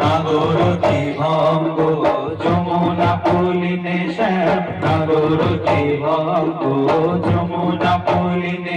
নাগরতি ভঙ্গ যমুনা পুলিনে পুলিনে নাগরতি ভঙ্গ যমুনা পুলিনে পুলিনে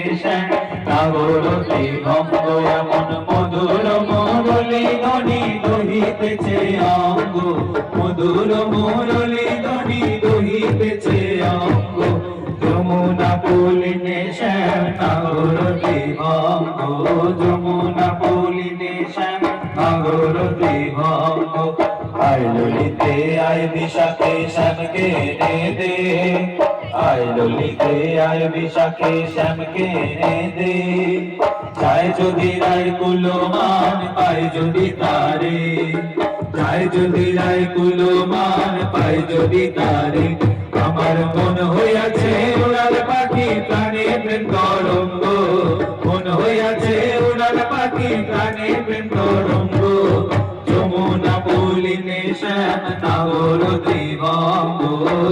যদি রায় কুলো মান পায় যদি তারে। আমার মন হইয়াছে উড়াল পাখি প্রাণে প্রেম তরঙ্গ। মন হইয়াছে উড়াল পাখি প্রাণে প্রেম তরঙ্গ। দিবঙ্গ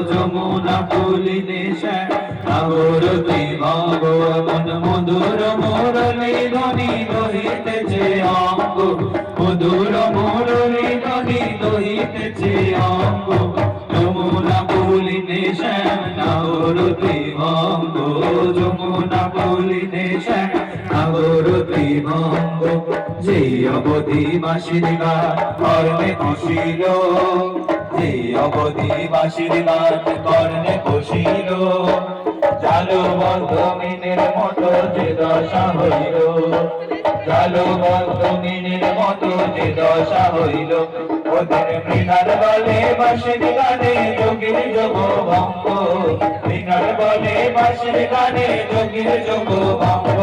যমুনা পুলিনে শ্যাম নাগর দিবঙ্গ মন মধুর মুরলি ধ্বনি দহিতেছে অঙ্গ। মধুর মুরলি ধ্বনি দহিতেছে অঙ্গ। যমুনা পুলিনে শ্যাম নাগর দিবঙ্গ, যমুনা পুলিনে শ্যাম নাগর দিবঙ্গ। যে অবধি বাসির গান, কর্ণে বসিল যে অবধি বাসির গান কর্ণে বসিল। জালো বন্ধমিনের মতো যে দশা হইল। জালো বন্ধমিনের মতো যে দশা হইল। ওদের মৃণার বলে বাসির গানে যোগীর যোগ ভঙ্গ। মৃণার বলে বাসির গানে যোগীর যোগ ভঙ্গ।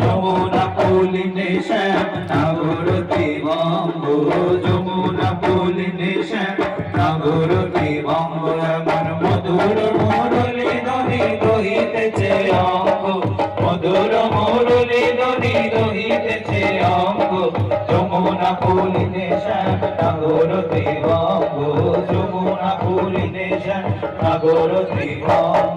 যমুনা পুলিনে শ্যাম নাগরতি ভঙ্গ। যমুনা পুলিনে নাগরতি ভঙ্গ এমন মধুর মুরলি ধ্বনি দহিতেছে অঙ্গ। মধুর মুরলি ধ্বনি দহিতেছে অঙ্গ। যমুনা পুলিনে শ্যাম নাগরতি ভঙ্গ যমুনা পুলিনে শ্যাম নাগরতি ভঙ্গ